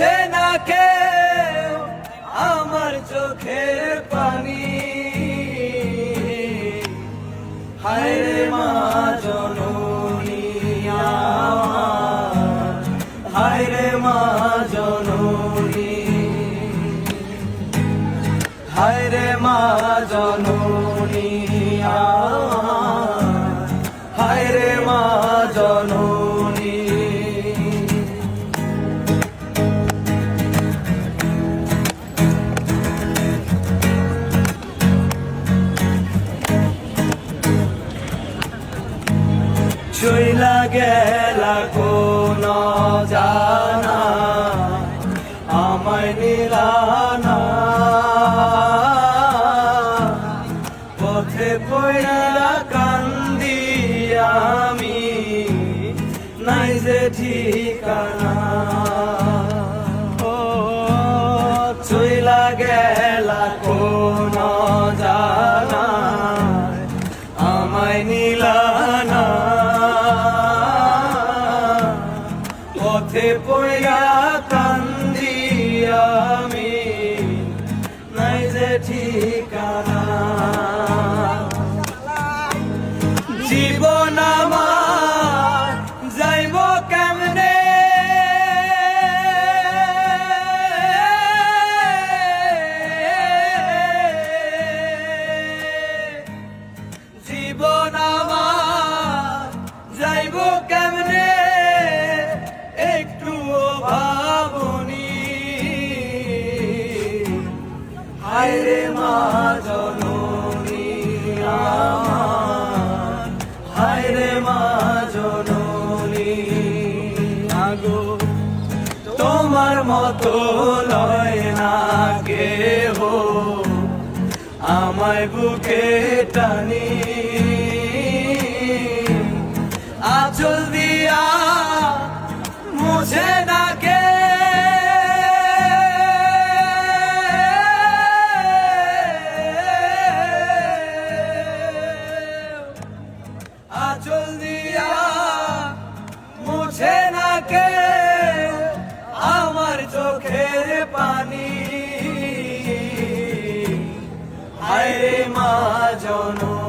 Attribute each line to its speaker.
Speaker 1: মুছে না কে আমার চোখের পানি? হায় মা জননী হায় মা জননী। হায় মা জননী হায় রে মা গেলা কোন জানা আমায় নিলানা। পথে পয়লা কান্দি আমি নাই যে ঠিকানা। পথে পড়া কান্দি আমি নাই যে ঠিকানা। জীবন আমার মতো লয় না কে হো আমায় বুকে টানি। আচল দিয়া মুছে না কে আচল দিয়া মুছে না কে হায় রে মা জননী